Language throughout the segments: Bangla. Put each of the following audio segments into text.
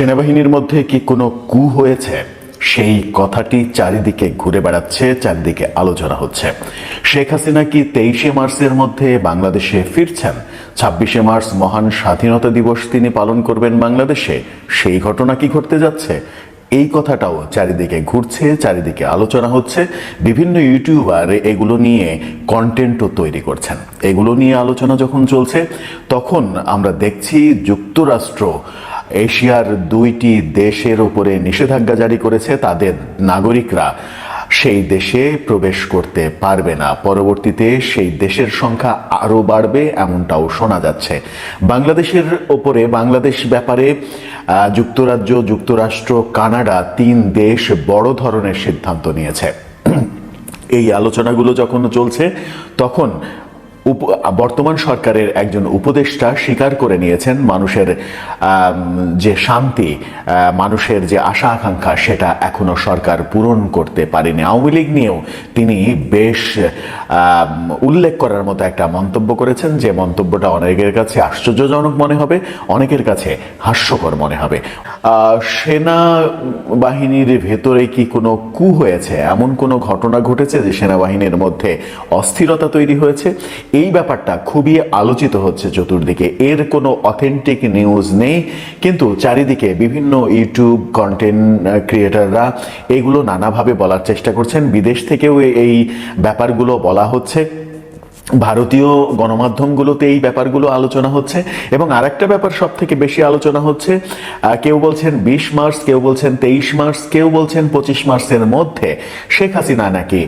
সেনাবাহিনীর মধ্যে কি কোনো কু হয়েছে? সেই কথাটি চারিদিকে ঘুরে বেড়াচ্ছে, চারিদিকে আলোচনা হচ্ছে। শেখ হাসিনা কি তেইশে মার্চের মধ্যে বাংলাদেশে ফিরছেন? ছাব্বিশে মার্চ মহান স্বাধীনতা দিবস তিনি পালন করবেন বাংলাদেশে? সেই ঘটনা কি ঘটতে যাচ্ছে? এই কথাটাও চারিদিকে ঘুরছে, চারিদিকে আলোচনা হচ্ছে। বিভিন্ন ইউটিউবার এগুলো নিয়ে কন্টেন্টও তৈরি করছেন। এগুলো নিয়ে আলোচনা যখন চলছে, তখন আমরা দেখছি যুক্তরাষ্ট্র এশিয়ার দুইটি দেশের উপরে নিষেধাজ্ঞা জারি করেছে তাদের নাগরিকরা। সেই দেশে প্রবেশ করতে পারবে না। পরবর্তীতে সেই দেশের সংখ্যা আরও বাড়বে এমনটাও শোনা যাচ্ছে। বাংলাদেশের ওপরে, বাংলাদেশ ব্যাপারে যুক্তরাজ্য, যুক্তরাষ্ট্র, কানাডা তিন দেশ বড় ধরনের সিদ্ধান্ত নিয়েছে। এই আলোচনাগুলো যখন চলছে, তখন বর্তমান সরকারের একজন উপদেষ্টা স্বীকার করে নিয়েছেন মানুষের যে শান্তি মানুষের যে আশা আকাঙ্ক্ষা, সেটা এখনও সরকার পূরণ করতে পারেনি। আওয়ামী লীগ নিয়েও তিনি বেশ উল্লেখ করার মতো একটা মন্তব্য করেছেন, যে মন্তব্যটা অনেকের কাছে আশ্চর্যজনক মনে হবে, অনেকের কাছে হাস্যকর মনে হবে। সেনা বাহিনীর ভেতরে কি কোনো কু হয়েছে? এমন কোনো ঘটনা ঘটেছে যে সেনাবাহিনীর মধ্যে অস্থিরতা তৈরি হয়েছে? এই ব্যাপারটা খুবই আলোচিত হচ্ছে চতুর্দিকে। এর কোনো অথেন্টিক নিউজ নেই, কিন্তু চারিদিকে বিভিন্ন ইউটিউব কন্টেন্ট ক্রিয়েটাররা এগুলো নানাভাবে বলার চেষ্টা করছেন। বিদেশ থেকেও এই ব্যাপারগুলো বলা হচ্ছে। ভারতীয় গণমাধ্যমগুলোতে এই ব্যাপারগুলো আলোচনা হচ্ছে এবং আর একটা ব্যাপার সব থেকে বেশি আলোচনা হচ্ছে কেউ বলছেন বিশ মার্চ, কেউ বলছেন তেইশ মার্চ, কেউ বলছেন পঁচিশ মার্চের মধ্যে শেখ হাসিনা নাকি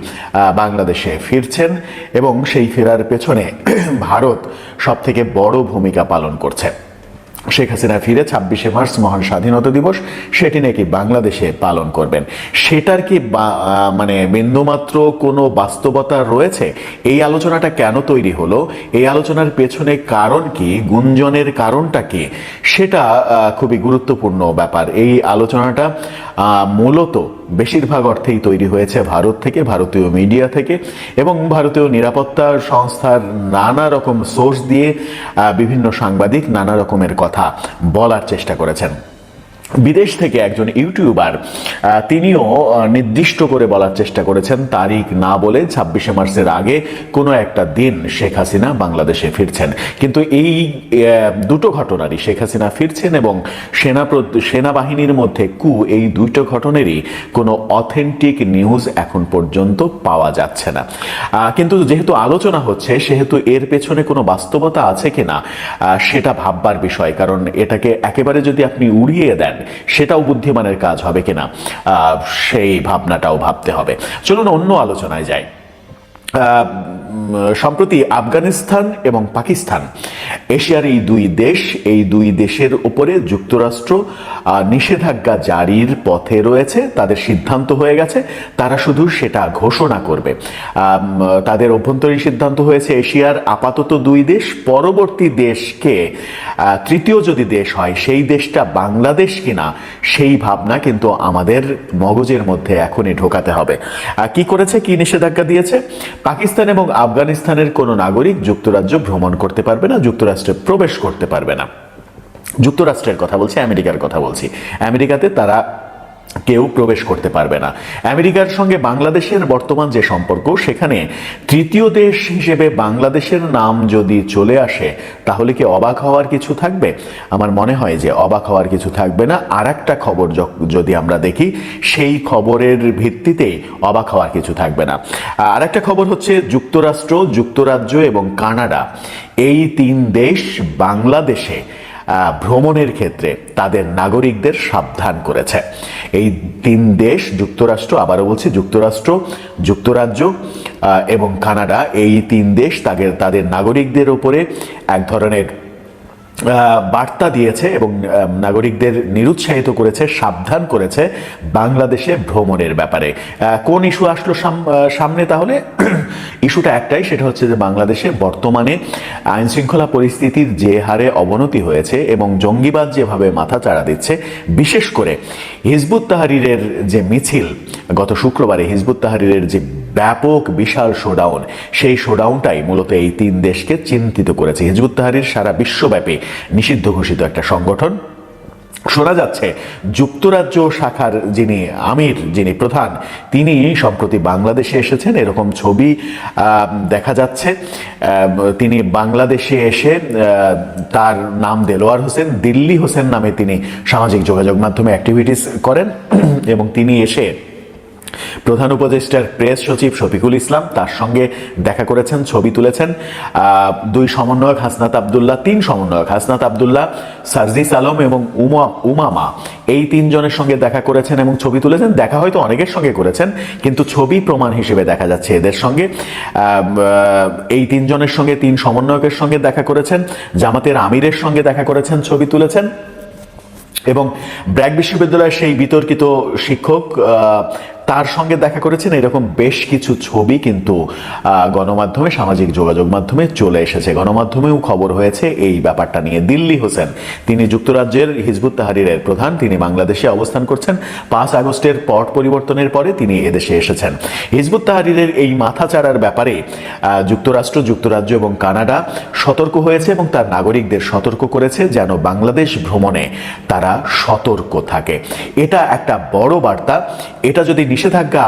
বাংলাদেশে ফিরছেন এবং সেই ফেরার পেছনে ভারত সব থেকে বড় ভূমিকা পালন করছে। শেখ হাসিনা ফিরে ছাব্বিশে মার্চ মহান স্বাধীনতা দিবস, সেটি নাকি বাংলাদেশে পালন করবেন? সেটার কি মানে বিন্দুমাত্র কোনো বাস্তবতা রয়েছে? এই আলোচনাটা কেন তৈরি হলো? এই আলোচনার পেছনে কারণ কি? গুঞ্জনের কারণটা কি? সেটা খুবই গুরুত্বপূর্ণ ব্যাপার। এই আলোচনাটা মূলত বেশিরভাগ অর্থেই তৈরি হয়েছে ভারত থেকে, ভারতীয় মিডিয়া থেকে এবং ভারতীয় নিরাপত্তা সংস্থার নানা রকম সোর্স দিয়ে বিভিন্ন সাংবাদিক নানা রকমের কথা বলার চেষ্টা করেছেন। বিদেশ থেকে একজন ইউটিউবার তিনিও নির্দিষ্ট করে বলার চেষ্টা করেছেন তারিখ না বলে ছাব্বিশে মার্চের আগে কোনো একটা দিন শেখ হাসিনা বাংলাদেশে ফিরছেন। কিন্তু এই দুটো ঘটনারই শেখ হাসিনা ফিরছেন এবং সেনা সেনাবাহিনীর মধ্যে কু এই দুটো ঘটনারই কোনো অথেন্টিক নিউজ এখন পর্যন্ত পাওয়া যাচ্ছে না। কিন্তু যেহেতু আলোচনা হচ্ছে, সেহেতু এর পেছনে কোনো বাস্তবতা আছে কিনা সেটা ভাববার বিষয়। কারণ এটাকে একেবারে যদি আপনি উড়িয়ে দেন সেটাও বুদ্ধিমানের কাজ হবে কিনা? সেই ভাবনাটাও ভাবতে হবে। চলুন অন্য আলোচনায় উম, সম্প্রতি আফগানিস্তান এবং পাকিস্তান। এশিয়ার এই দুই দেশ, এই দুই দেশের উপরে যুক্তরাষ্ট্র নিষেধাজ্ঞা জারির পথে রয়েছে, তাদের সিদ্ধান্ত হয়ে গেছে, তারা শুধু সেটা ঘোষণা করবে। তাদের অভ্যন্তরীণ সিদ্ধান্ত হয়েছে এশিয়ার আপাতত দুই দেশ, পরবর্তী দেশকে তৃতীয় যদি দেশ হয়, সেই দেশটা বাংলাদেশ কিনা, সেই ভাবনা কিন্তু আমাদের মগজের মধ্যে এখনই ঢোকাতে হবে। কি করেছে, কি নিষেধাজ্ঞা দিয়েছে? পাকিস্তান এবং আফগানিস্তানের কোনো নাগরিক যুক্তরাজ্য ভ্রমণ করতে পারবে না, যুক্তরাষ্ট্রে প্রবেশ করতে পারবে না। যুক্তরাষ্ট্রের কথা বলছি, আমেরিকার কথা বলছি। আমেরিকাতে তারা কেউ প্রবেশ করতে পারবে না। আমেরিকার সঙ্গে বাংলাদেশের বর্তমান যে সম্পর্ক, সেখানে তৃতীয় দেশ হিসেবে বাংলাদেশের নাম যদি চলে আসে, তাহলে কি অবাক হওয়ার কিছু থাকবে? আমার মনে হয় যে অবাক হওয়ার কিছু থাকবে না। আর একটা খবর যদি আমরা দেখি, সেই খবরের ভিত্তিতে অবাক হওয়ার কিছু থাকবে না। আর একটা খবর হচ্ছে যুক্তরাষ্ট্র, যুক্তরাজ্য এবং কানাডা। এই তিন দেশ বাংলাদেশে ভ্রমণের ক্ষেত্রে তাদের নাগরিকদের সাবধান করেছে। এই তিন দেশ, যুক্তরাষ্ট্র, আবারও বলছি যুক্তরাষ্ট্র, যুক্তরাজ্য এবং কানাডা, এই তিন দেশ তাদের তাদের নাগরিকদের ওপরে এক ধরনের বার্তা দিয়েছে এবং নাগরিকদের নিরুৎসাহিত করেছে, সাবধান করেছে বাংলাদেশে ভ্রমণের ব্যাপারে। কোন ইস্যু আসলো সাম- সামনে তাহলে? ইস্যুটা একটাই, সেটা হচ্ছে যে বাংলাদেশে বর্তমানে আইন শৃঙ্খলা পরিস্থিতির যে হারে অবনতি হয়েছে এবং জঙ্গিবাদ যেভাবে মাথা চাড়া দিচ্ছে, বিশেষ করে হিজবুত তাহারিরের যে মিছিল, গত শুক্রবারে হিজবুত তাহারিরের যে ব্যাপক বিশাল শোডাউন সেই শোডাউনটাই মূলত এই তিন দেশকে চিন্তিত করেছে। হিজবুত তাহারির সারা বিশ্বব্যাপী নিষিদ্ধ ঘোষিত একটা সংগঠন। শোনা যাচ্ছে, যুক্তরাজ্য শাখার যিনি আমির, যিনি প্রধান, তিনি সম্প্রতি বাংলাদেশে এসেছেন। এরকম ছবি দেখা যাচ্ছে। তিনি বাংলাদেশে এসে তার নাম দেলোয়ার হোসেন, দিল্লি হোসেন নামে তিনি সামাজিক যোগাযোগ মাধ্যমে অ্যাক্টিভিটিস করেন। এবং তিনি এসে প্রধান উপদেষ্টার প্রেস সচিব শফিকুল ইসলাম তার সঙ্গে দেখা করেছেন, ছবি তুলেছেন। দুই সমন্বয়ক হাসনাত আবদুল্লাহ, তিন সমন্বয়ক হাসনাত আবদুল্লাহ, সার্জিস আলম এবং উমা, উমামা। এই তিনজনের সঙ্গে দেখা করেছেন এবং ছবি তুলেছেন। দেখা হয়তো অনেকের সঙ্গে করেছেন, কিন্তু ছবি প্রমাণ হিসেবে দেখা যাচ্ছে এদের সঙ্গে। এই তিনজনের সঙ্গে তিন সমন্বয়কের সঙ্গে দেখা করেছেন, জামাতের আমিরের সঙ্গে দেখা করেছেন, ছবি তুলেছেন। এবং ব্র্যাক বিশ্ববিদ্যালয়ের সেই বিতর্কিত শিক্ষক তার সঙ্গে দেখা করেছেন। এরকম বেশ কিছু ছবি কিন্তু গণমাধ্যমে, সামাজিক যোগাযোগ মাধ্যমে চলে এসেছে। গণমাধ্যমেও খবর হয়েছে এই ব্যাপারটা নিয়ে। দিল্লি হোসেন, তিনি যুক্তরাজ্যের হিজবুত তাহারিরের প্রধান। তিনি বাংলাদেশে অবস্থান করছেন। পাঁচ আগস্টের পট পরিবর্তনের পরে তিনি এদেশে এসেছেন। হিজবুত তাহারিরের এই মাথাচাড়ার ব্যাপারে যুক্তরাষ্ট্র, যুক্তরাজ্য এবং কানাডা সতর্ক হয়েছে এবং তার নাগরিকদের সতর্ক করেছে যেন বাংলাদেশ ভ্রমণে তারা সতর্ক থাকে। এটা একটা বড় বার্তা। এটা যদি নিষেধাজ্ঞা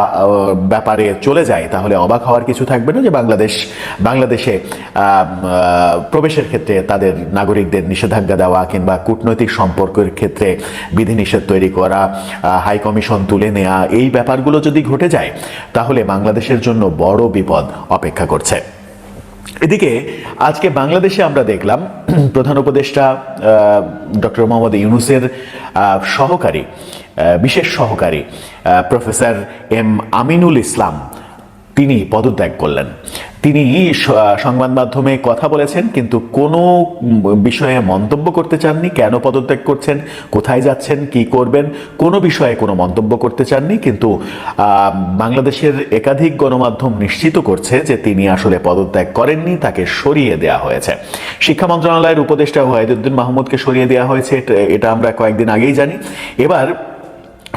ব্যাপারে চলে যায়, তাহলে অবাক হওয়ার কিছু থাকবে না যে বাংলাদেশ, বাংলাদেশে প্রবেশের ক্ষেত্রে তাদের নাগরিকদের নিষেধাজ্ঞা দেওয়া কিংবা কূটনৈতিক সম্পর্কের ক্ষেত্রে বিধিনিষেধ তৈরি করা হাই কমিশন তুলে নেওয়া এই ব্যাপারগুলো যদি ঘটে যায়, তাহলে বাংলাদেশের জন্য বড় বিপদ অপেক্ষা করছে। এদিকে আজকে বাংলাদেশে আমরা দেখলাম প্রধান উপদেষ্টা ডক্টর মোহাম্মদ ইউনুসের সহকারী বিশেষ সহকারী প্রফেসর এম আমিনুল ইসলাম। তিনি পদত্যাগ করলেন। তিনি সংবাদ মাধ্যমে কথা বলেছেন, কিন্তু কোনো বিষয়ে মন্তব্য করতে চাননি। কেন পদত্যাগ করছেন? কোথায় যাচ্ছেন? কি করবেন? কোনো বিষয়ে কোনো মন্তব্য করতে চাননি, কিন্তু বাংলাদেশের একাধিক গণমাধ্যম নিশ্চিত করছে যে তিনি আসলে পদত্যাগ করেননি, তাকে সরিয়ে দেওয়া হয়েছে। শিক্ষা মন্ত্রণালয়ের উপদেষ্টা ওয়াহিদুদ্দিন মাহমুদকে সরিয়ে দেওয়া হয়েছে, এটা- এটা আমরা কয়েকদিন আগেই জানি। এবার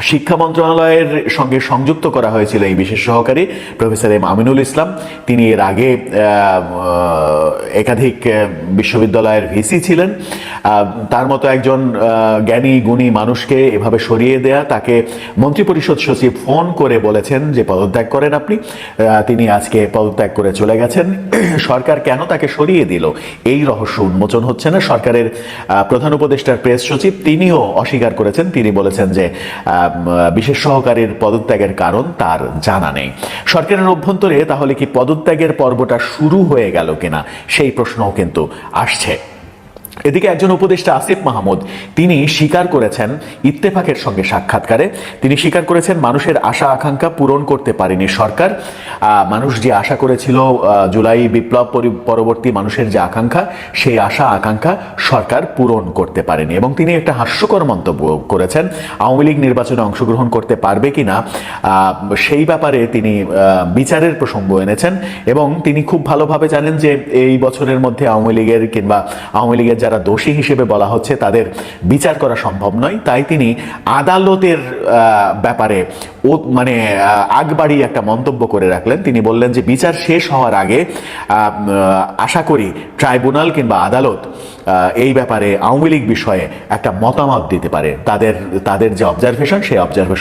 শিক্ষা মন্ত্রণালয়ের সঙ্গে সংযুক্ত করা হয়েছিল এই বিশেষ সহকারী, প্রফেসর এম আমিনুল ইসলাম। তিনি এর আগে একাধিক বিশ্ববিদ্যালয়ের ভিসি ছিলেন। তার মতো একজন জ্ঞানী, গুণী মানুষকে এভাবে সরিয়ে দেয়া, তাকে মন্ত্রিপরিষদ সচিব ফোন করে বলেছেন যে, পদত্যাগ করেন আপনি। তিনি আজকে পদত্যাগ করে চলে গেছেন। সরকার কেন তাকে সরিয়ে দিল? এই রহস্য উন্মোচন হচ্ছে না। সরকারের প্রধান উপদেষ্টার প্রেস সচিব তিনিও অস্বীকার করেছেন। তিনি বলেছেন যে বিশেষ সহকারীর পদত্যাগের কারণ তার জানা নেই। সরকারের অভ্যন্তরে তাহলে কি পদত্যাগের পর্বটা শুরু হয়ে গেল কিনা? সেই প্রশ্নও কিন্তু আসছে। এদিকে একজন উপদেষ্টা আসিফ মাহমুদ তিনি স্বীকার করেছেন ইত্তেফাকের সঙ্গে সাক্ষাৎকারে। তিনি স্বীকার করেছেন মানুষের আশা আকাঙ্ক্ষা পূরণ করতে পারেনি সরকার। মানুষ যে আশা করেছিল জুলাই বিপ্লব পরবর্তী মানুষের যে আকাঙ্ক্ষা সেই আশা আকাঙ্ক্ষা সরকার পূরণ করতে পারেনি এবং তিনি একটা হাস্যকর মন্তব্য করেছেন আওয়ামী লীগ নির্বাচনে অংশগ্রহণ করতে পারবে কিনা আহ, সেই ব্যাপারে তিনি বিচারের প্রসঙ্গ এনেছেন এবং তিনি খুব ভালোভাবে জানেন যে এই বছরের মধ্যে আওয়ামী লীগের কিংবা আওয়ামী লীগের যারা দোষী হিসেবে বলা হচ্ছে তাদের বিচার করা সম্ভব নয়। তাই তিনি আদালতের ব্যাপারে ও মানে আগবাড়ি একটা মন্তব্য করে রাখলেন। তিনি বললেন যে, বিচার শেষ হওয়ার আগে আশা করি ট্রাইব্যুনাল কিংবা আদালত এই ব্যাপারে আওয়ামী লীগ বিষয়ে একটা মতামত দিতে পারে। তাদের তাদের যে অবজারভেশন সেই অবজারভেশন